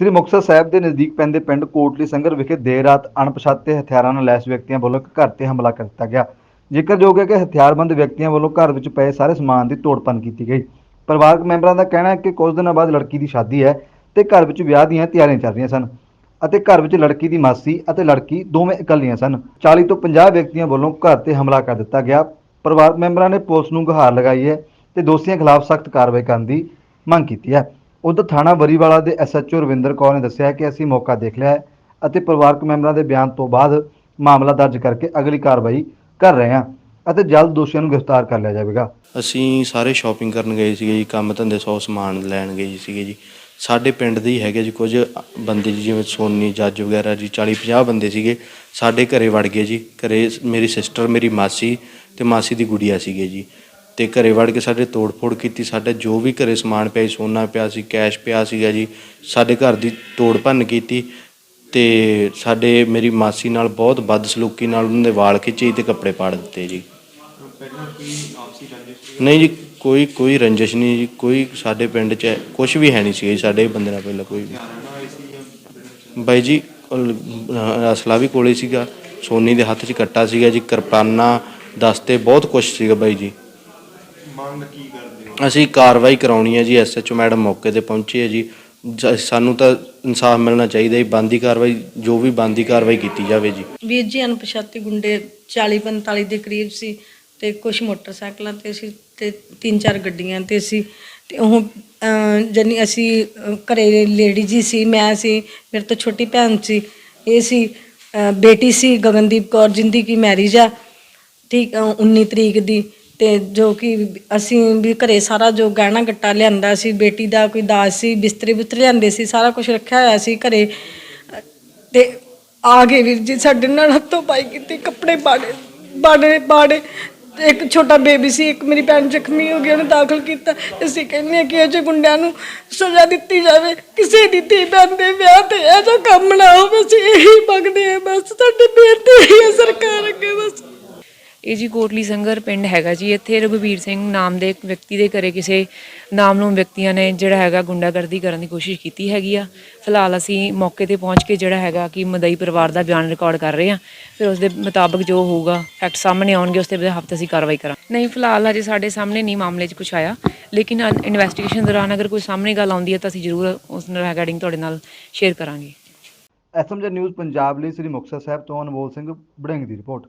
ਸ੍ਰੀ ਮੁਕਤਸਰ ਸਾਹਿਬ ਦੇ ਨਜ਼ਦੀਕ ਪੈਂਦੇ ਪਿੰਡ ਕੋਟਲੀ ਸੰਗਰ ਵਿਖੇ ਦੇਰ ਰਾਤ ਅਣਪਛਾਤੇ ਹਥਿਆਰਾਂ ਨਾਲ ਲੈਸ ਵਿਅਕਤੀਆਂ ਵੱਲੋਂ ਇੱਕ ਘਰ ਤੇ ਹਮਲਾ ਕਰ ਦਿੱਤਾ ਗਿਆ। ਜ਼ਿਕਰਯੋਗ ਹੈ ਕਿ ਹਥਿਆਰਬੰਦ ਵਿਅਕਤੀਆਂ ਵੱਲੋਂ ਘਰ ਵਿੱਚ ਪਏ ਸਾਰੇ ਸਮਾਨ ਦੀ ਤੋੜਪੰਨ ਕੀਤੀ ਗਈ। ਪਰਿਵਾਰਕ ਮੈਂਬਰਾਂ ਦਾ ਕਹਿਣਾ ਹੈ ਕਿ ਕੁਝ ਦਿਨਾਂ ਬਾਅਦ ਲੜਕੀ ਦੀ ਸ਼ਾਦੀ ਹੈ ਤੇ ਘਰ ਵਿੱਚ ਵਿਆਹ ਦੀਆਂ ਤਿਆਰੀਆਂ ਚੱਲ ਰਹੀਆਂ ਸਨ ਅਤੇ ਘਰ ਵਿੱਚ ਲੜਕੀ ਦੀ ਮਾਸੀ ਅਤੇ ਲੜਕੀ ਦੋਵੇਂ ਇਕੱਲੀਆਂ ਸਨ। 40 ਤੋਂ 50 ਵਿਅਕਤੀਆਂ ਵੱਲੋਂ ਘਰ ਤੇ ਹਮਲਾ ਕਰ ਦਿੱਤਾ ਗਿਆ। ਪਰਿਵਾਰਕ ਮੈਂਬਰਾਂ ਨੇ ਪੁਲਿਸ ਨੂੰ ਗੁਹਾਰ ਲਗਾਈ ਹੈ ਤੇ ਦੋਸ਼ੀਆਂ ਖਿਲਾਫ ਸਖਤ ਕਾਰਵਾਈ ਕਰਨ ਦੀ ਮੰਗ ਕੀਤੀ ਹੈ। ਉਧਰ ਥਾਣਾ ਬਰੀਵਾਲਾ ਦੇ ਐਸਐਚਓ ਰਵਿੰਦਰ ਕੌਰ ਨੇ ਦੱਸਿਆ ਕਿ ਅਸੀਂ ਮੌਕਾ ਦੇਖ ਲਿਆ ਹੈ ਅਤੇ ਪਰਿਵਾਰਕ ਮੈਂਬਰਾਂ ਦੇ ਬਿਆਨ ਤੋਂ ਬਾਅਦ ਮਾਮਲਾ ਦਰਜ ਕਰਕੇ ਅਗਲੀ ਕਾਰਵਾਈ ਕਰ ਰਹੇ ਹਾਂ ਅਤੇ ਜਲਦ ਦੋਸ਼ੀਆਂ ਨੂੰ ਗ੍ਰਿਫਤਾਰ ਕਰ ਲਿਆ ਜਾਵੇਗਾ। ਅਸੀਂ ਸਾਰੇ ਸ਼ਾਪਿੰਗ ਕਰਨ ਗਏ ਸੀਗੇ ਜੀ, ਕੰਮ ਧੰਦੇ ਸੌ ਸਮਾਨ ਲੈਣ ਗਏ ਸੀਗੇ ਜੀ। ਸਾਡੇ ਪਿੰਡ ਦੇ ਹੀ ਹੈਗੇ ਜੀ ਕੁਝ ਬੰਦੇ ਜੀ, ਜਿਵੇਂ ਸੋਨੀ, ਜੱਜ ਵਗੈਰਾ ਜੀ 40 50 ਬੰਦੇ ਸੀਗੇ। ਸਾਡੇ ਘਰੇ ਵੜ ਗਏ ਜੀ। ਘਰੇ ਮੇਰੀ ਸਿਸਟਰ ਮੇਰੀ ਮਾਸੀ ਤੇ ਮਾਸੀ ਦੀ ਗੁੜੀਆ ਸੀਗੇ ਜੀ। ਤੇ ਘਰੇ ਵੜ ਕੇ ਸਾਡੇ ਤੋੜ-ਫੋੜ ਕੀਤੀ, ਸਾਡੇ ਜੋ ਵੀ ਘਰੇ ਸਮਾਨ ਪਿਆ ਸੀ, ਸੋਨਾ ਪਿਆ ਸੀ, ਕੈਸ਼ ਪਿਆ ਸੀਗਾ ਜੀ, ਸਾਡੇ ਘਰ ਦੀ ਤੋੜ ਭੰਨ ਕੀਤੀ ਤੇ ਸਾਡੇ ਮੇਰੀ ਮਾਸੀ ਨਾਲ ਬਹੁਤ ਬਦਸਲੂਕੀ ਨਾਲ ਉਹਨਾਂ ਦੇ ਵਾਲ ਖਿੱਚੇ ਤੇ ਕੱਪੜੇ ਪਾੜ ਦਿੱਤੇ ਜੀ। ਨਹੀਂ ਜੀ, ਕੋਈ ਕੋਈ ਰੰਜਿਸ਼ ਨਹੀਂ ਜੀ, ਕੋਈ ਸਾਡੇ ਪਿੰਡ 'ਚ ਕੁਝ ਵੀ ਹੈ ਨਹੀਂ ਸੀ ਸਾਡੇ ਬੰਦੇ ਨਾਲ ਪਹਿਲਾਂ ਕੋਈ ਵੀ। ਬਾਈ ਜੀ ਅਸਲਾ ਵੀ ਕੋਲੇ ਸੀਗਾ, ਸੋਨੀ ਦੇ ਹੱਥ 'ਚ ਕੱਟਾ ਸੀਗਾ ਜੀ, ਕਿਰਪਾਨਾ, ਦਸਤੇ, ਬਹੁਤ ਕੁਝ ਸੀਗਾ ਬਾਈ ਜੀ। ਮੰਗ ਕੀ ਕਰਦੇ ਹੋ? ਅਸੀਂ ਕਾਰਵਾਈ ਕਰਾਉਣੀ ਹੈ ਜੀ ਐਸਐਚਓ ਮੈਡਮ ਮੌਕੇ ਤੇ ਪਹੁੰਚੀ ਹੈ ਜੀ। ਜ- ਸਾਨੂੰ ਤਾਂ ਇਨਸਾਫ ਮਿਲਣਾ ਚਾਹੀਦਾ ਜੀ ਬੰਦੀ ਕਾਰਵਾਈ ਜੋ ਵੀ ਬੰਦੀ ਕਾਰਵਾਈ ਕੀਤੀ ਜਾਵੇ ਜੀ। ਵੀਰ ਜੀ ਅਣਪਛਾਤੇ ਗੁੰਡੇ 40 45 ਦੇ ਕਰੀਬ ਸੀ ਤੇ ਕੁਝ ਮੋਟਰਸਾਈਕਲਾਂ ਤੇ ਸੀ ਤੇ ਤਿੰਨ ਚਾਰ ਗੱਡੀਆਂ ਤੇ ਸੀ। ਤੇ ਉਹ ਅਹ, ਜਾਣੀ ਅਸੀਂ ਅਹ, ਘਰੇ ਲੇਡੀ ਜੀ ਸੀ ਮੈਂ ਸੀ ਮੇਰੇ ਤੋਂ ਛੋਟੀ ਭੈਣ ਸੀ ਇਹ ਸੀ ਅਹ, ਬੇਟੀ ਸੀ ਗਗਨਦੀਪ ਕੌਰ ਜਿੰਦੀ ਕੀ ਮੈਰਿਜ ਆ ਠੀਕ ਅਹ, 19 ਤਰੀਕ ਦੀ। ਤੇ ਜੋ ਕਿ ਅਸੀਂ ਵੀ ਘਰੇ ਸਾਰਾ ਜੋ ਗਹਿਣਾ ਗੱਟਾ ਲਿਆਂਦਾ ਸੀ, ਬੇਟੀ ਦਾ ਕੋਈ ਦਾਜ ਸੀ, ਬਿਸਤਰੇ ਬੁਸਤਰੇ ਲਿਆਂਦੇ ਸੀ, ਸਾਰਾ ਕੁਝ ਰੱਖਿਆ ਹੋਇਆ ਸੀ ਘਰੇ। ਤੇ ਆ ਗਏ ਵੀਰ ਜੀ ਸਾਡੇ ਨਾਲ ਹੱਥੋਂ ਪਾਈ ਕੀਤੀ ਕੱਪੜੇ ਬਾੜੇ ਬਾੜੇ ਬਾੜੇ। ਤੇ ਇੱਕ ਛੋਟਾ ਬੇਬੀ ਸੀ, ਇੱਕ ਮੇਰੀ ਭੈਣ ਜ਼ਖਮੀ ਹੋ ਗਈ, ਉਹਨੂੰ ਦਾਖਲ ਕੀਤਾ। ਅਸੀਂ ਕਹਿੰਦੇ ਹਾਂ ਕਿ ਅਜੇ ਗੁੰਡਿਆਂ ਨੂੰ ਸਜ਼ਾ ਦਿੱਤੀ ਜਾਵੇ, ਕਿਸੇ ਦੀ ਧੀ ਭੈਣ ਦੇ ਵਿਆਹ ਤੇ ਇਹ ਜੋ ਕੰਮ ਨਾ ਹੋਵੇ, ਅਸੀਂ ਇਹੀ ਮੰਗਦੇ ਹਾਂ, ਬਸ ਸਾਡੇ ਬੇਨਤੀ ਹੈ ਸਰਕਾਰ ਅੱਗੇ ਬਸ। ਇਹ ਜੀ ਕੋਟਲੀ ਸੰਗਰ ਪਿੰਡ ਹੈਗਾ ਜੀ। ਇੱਥੇ ਰਘਵੀਰ ਸਿੰਘ ਨਾਮ ਦੇ ਇੱਕ ਵਿਅਕਤੀ ਦੇ ਘਰੇ ਕਿਸੇ ਨਾਮਲੂਮ ਵਿਅਕਤੀਆਂ ਨੇ ਜਿਹੜਾ ਹੈਗਾ ਗੁੰਡਾਗਰਦੀ ਕਰਨ ਦੀ ਕੋਸ਼ਿਸ਼ ਕੀਤੀ ਹੈਗੀ ਆ। ਫਿਲਹਾਲ ਅਸੀਂ ਮੌਕੇ ਤੇ ਪਹੁੰਚ ਕੇ ਜਿਹੜਾ ਹੈਗਾ ਕਿ ਮਦਈ ਪਰਿਵਾਰ ਦਾ ਬਿਆਨ ਰਿਕਾਰਡ ਕਰ ਰਹੇ ਹਾਂ ਫਿਰ ਉਸ ਦੇ ਮੁਤਾਬਕ ਜੋ ਹੋਊਗਾ, ਫੈਕਟ ਸਾਹਮਣੇ ਆਉਣਗੇ, ਉਸ ਦੇ ਹਫ਼ਤੇ ਅਸੀਂ ਕਾਰਵਾਈ ਕਰਾਂਗੇ। ਨਹੀਂ, ਫਿਲਹਾਲ ਹਜੇ ਸਾਡੇ ਸਾਹਮਣੇ ਨਹੀਂ ਮਾਮਲੇ 'ਚ ਕੁਝ ਆਇਆ। ਲੇਕਿਨ ਇਨਵੈਸਟੀਗੇਸ਼ਨ ਦੌਰਾਨ ਅਗਰ ਕੋਈ ਸਾਹਮਣੇ ਗੱਲ ਆਉਂਦੀ ਹੈ ਤਾਂ ਅਸੀਂ ਜ਼ਰੂਰ ਉਸ ਨਾਲ ਰਿਗਾਰਡਿੰਗ ਤੁਹਾਡੇ ਨਾਲ ਸ਼ੇਅਰ ਕਰਾਂਗੇ। ਐਸਐਮਜੀ ਨਿਊਜ਼ ਪੰਜਾਬ ਲਈ ਸ੍ਰੀ ਮੁਕਤਸਰ ਸਾਹਿਬ ਤੋਂ ਅਨਮੋਲ ਸਿੰਘ ਬੜਿੰਗ ਦੀ ਰਿਪੋਰਟ।